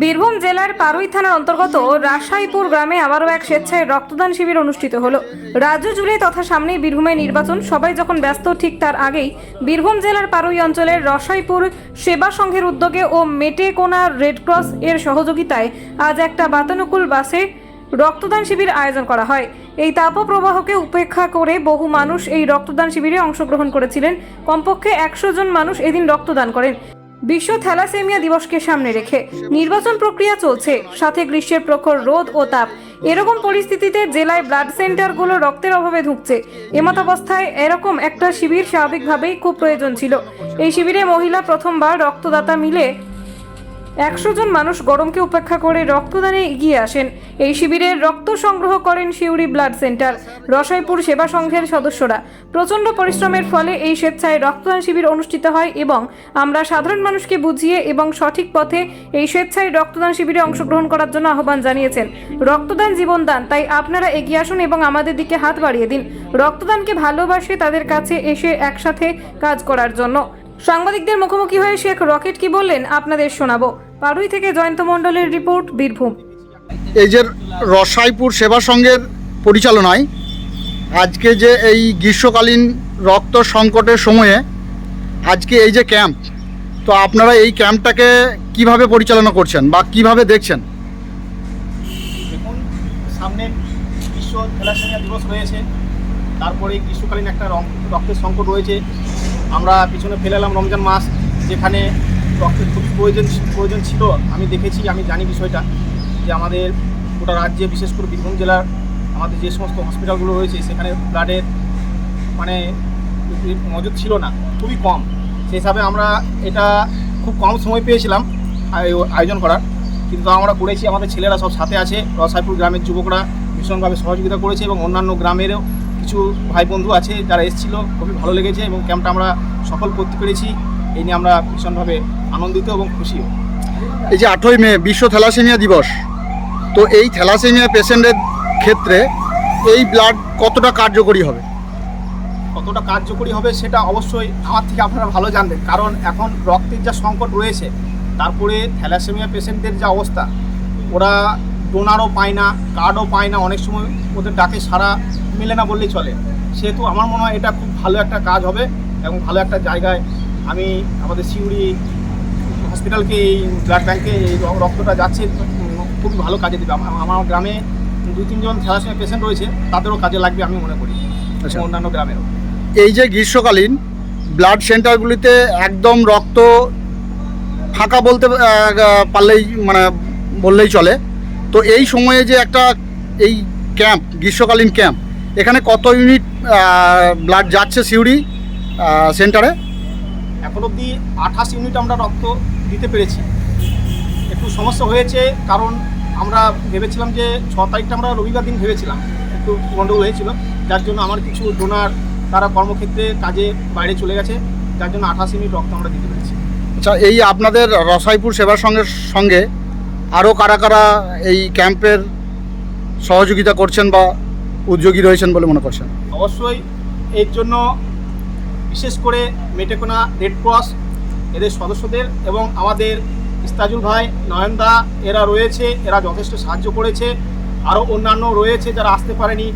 বীরভূম জেলার পারুই থানার অন্তর্গত রাসাইপুর গ্রামে আবারও এক স্বেচ্ছায় রক্তদান শিবির অনুষ্ঠিত হলো। রাজ্য জুড়ে তথা সামনেই বীরভূমে নির্বাচন। সবাই যখন ব্যস্ত, ঠিক তার আগেই বীরভূম জেলার পারুই অঞ্চলের রসাইপুর সেবা সংঘের উদ্যোগে ও মেটেকোনা রেড ক্রস এর সহযোগিতায় আজ একটা বাতানুকূল বাসে রক্তদান শিবির আয়োজন করা হয়। এই তাপপ্রবাহকে উপেক্ষা করে বহু মানুষ এই রক্তদান শিবিরে অংশগ্রহণ করেছিলেন। কমপক্ষে একশো জন মানুষ এদিন রক্তদান করেন। বিশ্ব থ্যালাসেমিয়া দিবসকে সামনে রেখে নির্বাচন প্রক্রিয়া চলছে। সাথে গ্রীষ্মের প্রখর রোদ ও তাপ। এরকম পরিস্থিতিতে জেলায় ব্লাড সেন্টারগুলো রক্তের অভাবে ধুঁকছে। এমতাবস্থায় এরকম একটা শিবির স্বাভাবিকভাবেই খুব প্রয়োজন ছিল। এই শিবিরে মহিলা প্রথমবার রক্তদাতা মিলে একশো জন মানুষ গরমকে উপেক্ষা করে রক্তদানে এগিয়ে আসেন। এই শিবিরে রক্ত সংগ্রহ করেন শিউরি ব্লাড সেন্টার, রসাইপুর সেবা সংঘের সদস্যরা। প্রচণ্ড পরিশ্রমের ফলে এই স্বেচ্ছায় রক্তদান শিবির অনুষ্ঠিত হয় এবং আমরা সাধারণ মানুষকে বুঝিয়ে এবং সঠিক পথে এই স্বেচ্ছায় রক্তদান শিবিরে অংশগ্রহণ করার জন্য আহ্বান জানিয়েছেন। রক্তদান জীবনদান তাই আপনারা এগিয়ে আসুন এবং আমাদের দিকে হাত বাড়িয়ে দিন। রক্তদানকে ভালোবাসে তাদের কাছে এসে একসাথে কাজ করার জন্য। সাংবাদিকদের মুখোমুখি হয়ে শেখ রকেট কি বললেন আপনাদের শোনাবো। পারুই থেকে জয়ন্ত মণ্ডলের রিপোর্ট বীরভূম। এই যে রসাইপুর সেবা সংঘের পরিচালনায় আজকে যে এই গ্রীষ্মকালীন রক্ত সংকটের সময়ে আজকে এই যে ক্যাম্প তো আপনারা এই ক্যাম্পটাকে কীভাবে পরিচালনা করছেন বা কীভাবে দেখছেন? দেখুন সামনে বিশ্ব থ্যালাসেমিয়া দিবস রয়েছে তারপরে গ্রীষ্মকালীন একটা রক- রক্তের সংকট রয়েছে। আমরা পিছনে ফেলে এলাম রমজান মাস, যেখানে রক্তের খুবই প্রয়োজন প্রয়োজন ছিল। আমি দেখেছি, আমি জানি বিষয়টা, যে আমাদের গোটা রাজ্যে, বিশেষ করে বীরভূম জেলার আমাদের যে সমস্ত হসপিটালগুলো রয়েছে, সেখানে ব্লাডের মানে মজুদ ছিল না, খুবই কম। সেই হিসাবে আমরা এটা খুব কম সময় পেয়েছিলাম আয়- আয়োজন করার। কিন্তু আমরা করেছি, আমাদের ছেলেরা সব সাথে আছে। রসাইপুর গ্রামের যুবকরা ভীষণভাবে সহযোগিতা করেছে এবং অন্যান্য গ্রামেরও কিছু ভাই বন্ধু আছে যারা এসেছিল খুবই ভালো লেগেছে এবং ক্যাম্পটা আমরা সফল করতে পেরেছি। এই নিয়ে আমরা ভীষণভাবে আনন্দিত এবং খুশিও। এই যে আঠই মে বিশ্ব থ্যালাসেমিয়া দিবস। তো এই থ্যালাসেমিয়া পেশেন্টের ক্ষেত্রে এই ব্লাড কতটা কার্যকরী হবে? কতটা কার্যকরী হবে সেটা অবশ্যই আমার থেকে আপনারা ভালো জানবেন। কারণ এখন রক্তের যা সংকট রয়েছে তারপরে থ্যালাসেমিয়া পেশেন্টদের যা অবস্থা ওরা ডোনারও পায় না কার্ডও পায় না অনেক সময় ওদের ডাকে সারা মেলে না বললেই চলে। সেহেতু আমার মনে হয় এটা খুব ভালো একটা কাজ হবে এবং ভালো একটা জায়গায় আমি আমাদের সিউড়ি হসপিটালকে এই ব্লাড ব্যাংকে এই রক্তটা যাচ্ছে খুবই ভালো কাজে দেবে। আমার গ্রামে দুই তিনজন থ্যালাসেমিয়া পেশেন্ট রয়েছে তাদেরও কাজে লাগবে আমি মনে করি আচ্ছা। অন্যান্য গ্রামেরও। এই যে গ্রীষ্মকালীন ব্লাড সেন্টারগুলিতে একদম রক্ত ফাঁকা বলতে পারলেই মানে বললেই চলে। তো এই সময়ে যে একটা এই ক্যাম্প গ্রীষ্মকালীন ক্যাম্প এখানে কত ইউনিট ব্লাড যাচ্ছে সিউড়ি সেন্টারে এখন অবধি আঠাশ ইউনিট আমরা রক্ত দিতে পেরেছি। একটু সমস্যা হয়েছে কারণ আমরা ভেবেছিলাম যে ছ তারিখটা আমরা রবিবার দিন ভেবেছিলাম একটু গণ্ডগোল হয়েছিল। যার জন্য আমার কিছু ডোনার তারা কর্মক্ষেত্রে কাজে বাইরে চলে গেছে যার জন্য আঠাশ ইউনিট রক্ত আমরা দিতে পেরেছি। আচ্ছা এই আপনাদের রসাইপুর সেবার সঙ্গে সঙ্গে আরও কারা কারা এই ক্যাম্পের সহযোগিতা করছেন বা উদ্যোগী রয়েছেন বলে মনে করছেন? অবশ্যই এর জন্য বিশেষ করে মেটেকোনা রেড ক্রস এদের সদস্যদের এবং আমাদের ইস্তাজুল ভাই নয়নদা এরা রয়েছে এরা যথেষ্ট সাহায্য করেছে। আরও অন্যান্য রয়েছে যারা আসতে পারেনি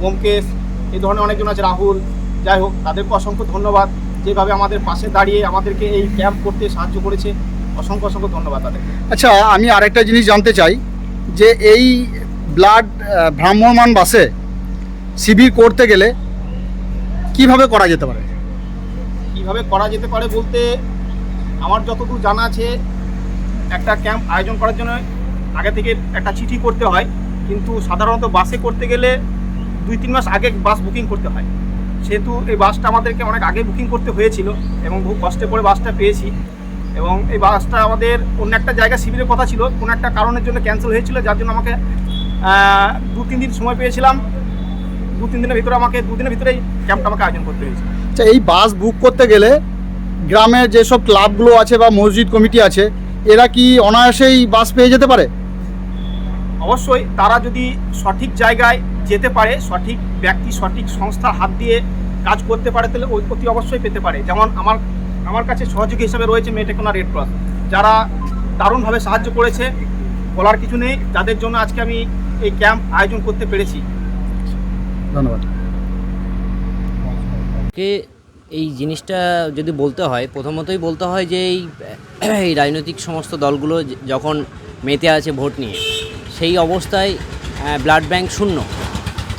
ব্যোমকেশ এই ধরনের অনেকজন আছে রাহুল যাই হোক তাদেরকে অসংখ্য ধন্যবাদ। যেভাবে আমাদের পাশে দাঁড়িয়ে আমাদেরকে এই ক্যাম্প করতে সাহায্য করেছে অসংখ্য অসংখ্য ধন্যবাদ তাদের আচ্ছা আমি আরেকটা জিনিস জানতে চাই যে এই ব্লাড ভ্রাম্যমান বাসে শিবির করতে গেলে কীভাবে করা যেতে পারে? কীভাবে করা যেতে পারে বলতে আমার যতদূর জানা আছে, একটা ক্যাম্প আয়োজন করার জন্য আগে থেকে একটা চিঠি করতে হয়। কিন্তু সাধারণত বাসে করতে গেলে দুই তিন মাস আগে বাস বুকিং করতে হয়। সেহেতু এই বাসটা আমাদেরকে অনেক আগে বুকিং করতে হয়েছিল এবং বহু কষ্টে করে বাসটা পেয়েছি। এবং এই বাসটা আমাদের অন্য একটা জায়গা শিবিরের কথা ছিল। কোনো একটা কারণের জন্য ক্যান্সেল হয়েছিল, যার জন্য আমাকে দু তিন দিন সময় পেয়েছিলাম। দু তিন দিনের ভিতরে আমাকে দুদিনের ভিতরেই ক্যাম্পটা আমাকে আয়োজন করতে হয়েছে। আচ্ছা এই বাস বুক করতে গেলে গ্রামের যেসব ক্লাবগুলো আছে বা মসজিদ কমিটি আছে এরা কি অনায়াসেই বাস পেয়ে যেতে পারে? অবশ্যই তারা যদি সঠিক জায়গায় যেতে পারে সঠিক ব্যক্তি সঠিক সংস্থার হাত দিয়ে কাজ করতে পারে তাহলে অ- অতি অবশ্যই পেতে পারে। যেমন আমার আমার কাছে সহযোগী হিসাবে রয়েছে মেটেকোনা রেড ক্রস যারা দারুণভাবে সাহায্য করেছে বলার কিছু নেই। যাদের জন্য আজকে আমি এই ক্যাম্প আয়োজন করতে পেরেছি। ধন্যবাদ। এই জিনিসটা যদি বলতে হয়, প্রথমতই বলতে হয় যে এই এই রাজনৈতিক সমস্ত দলগুলো যখন মেতে আছে ভোট নিয়ে, সেই অবস্থায় ব্লাড ব্যাংক শূন্য।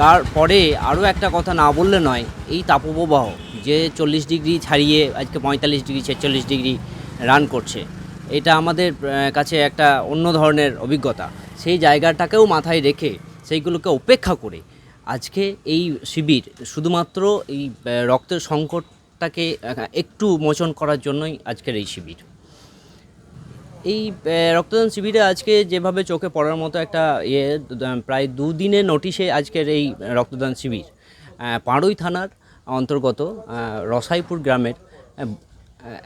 তারপরে আরও একটা কথা না বললে নয়, এই তাপপ্রবাহ যে চল্লিশ ডিগ্রি ছাড়িয়ে আজকে পঁয়তাল্লিশ ডিগ্রি, ছেচল্লিশ ডিগ্রি রান করছে, এটা আমাদের কাছে একটা অন্য ধরনের অভিজ্ঞতা। সেই জায়গাটাকেও মাথায় রেখে, সেইগুলোকে উপেক্ষা করে আজকে এই শিবির শুধুমাত্র এই রক্তের সংকটটাকে একটু মোচন করার জন্যই আজকের এই শিবির। এই রক্তদান শিবিরে আজকে যেভাবে চোখে পড়ার মতো একটা ইয়ে প্রায় দুদিনের নোটিশে আজকের এই রক্তদান শিবির। পাড়ুই থানার অন্তর্গত রসাইপুর গ্রামের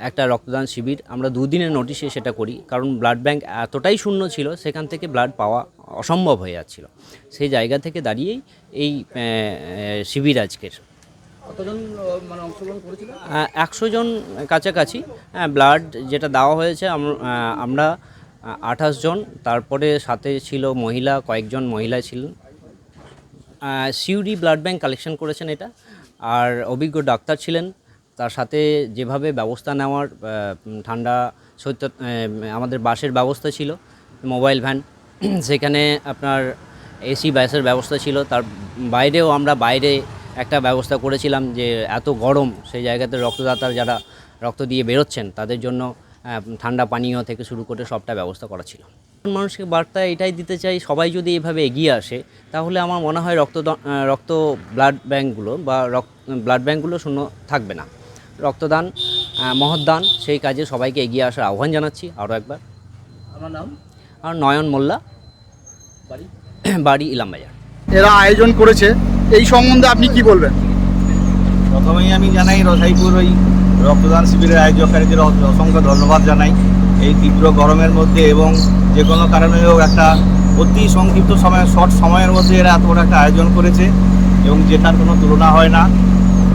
একটা রক্তদান শিবির। আমরা দুদিনের নোটিশে সেটা করি, কারণ ব্লাড ব্যাংক এতটাই শূন্য ছিল, সেখান থেকে ব্লাড পাওয়া অসম্ভব হয়ে যাচ্ছিল। সেই জায়গা থেকে দাঁড়িয়েই এই শিবির আজকের একশো জন কাছাকাছি। ব্লাড যেটা দেওয়া হয়েছে আমরা আঠাশ জন। তারপরে সাথে ছিল মহিলা কয়েকজন মহিলা ছিলেন সিউডি ব্লাড ব্যাংক কালেকশন করেছেন এটা। আর অভিজ্ঞ ডাক্তার ছিলেন। তার সাথে যেভাবে ব্যবস্থা নেওয়ার ঠান্ডা সত্য আমাদের বাসের ব্যবস্থা ছিল মোবাইল ভ্যান। সেখানে আপনার এসি বাসের ব্যবস্থা ছিল। তার বাইরেও আমরা বাইরে একটা ব্যবস্থা করেছিলাম যে এত গরম সেই জায়গাতে রক্তদাতার যারা রক্ত দিয়ে বেরোচ্ছেন তাদের জন্য ঠান্ডা পানীয় থেকে শুরু করে সবটা ব্যবস্থা করা ছিল। মানুষকে বার্তা এটাই দিতে চাই সবাই যদি এভাবে এগিয়ে আসে তাহলে আমার মনে হয় রক্ত রক্ত ব্লাড ব্যাঙ্কগুলো বা রক্ত ব্লাড ব্যাঙ্কগুলো শূন্য থাকবে না। রক্তদান আহ, মহৎদান সেই কাজে সবাইকে এগিয়ে আসার আহ্বান জানাচ্ছি। আরও একবার। আমার নাম আর নয়ন মোল্লা। বাড়ি? বাড়ি ইলামবাজার। এরা আয়োজন করেছে এই সম্বন্ধে আপনি কি বলবেন? প্রথমেই আমি জানাই রসাইপুর ওই রক্তদান শিবিরের আয়োজককারীদের অ- অসংখ্য ধন্যবাদ জানাই। এই তীব্র গরমের মধ্যে এবং যে কোনো কারণে হোক একটা অতি সংক্ষিপ্ত সময় শর্ট সময়ের মধ্যে এরা এত বড় একটা আয়োজন করেছে এবং যেটার কোনো তুলনা হয় না।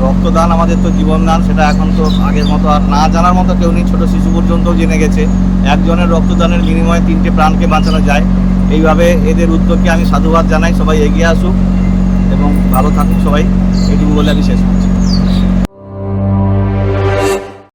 রক্তদান আমাদের তো জীবনদান, সেটা এখন তো আগের মতো আর না জানার মতো কেউ নেই। ছোটো শিশু পর্যন্তও জেনে গেছে। একজনের রক্তদানের বিনিময়ে তিনটে প্রাণকে বাঁচানো যায়। এইভাবে এদের উদ্যোগকে আমি সাধুবাদ জানাই। সবাই এগিয়ে আসুক এবং ভালো থাকুক সবাই। এটুকু বলে আমি শেষ।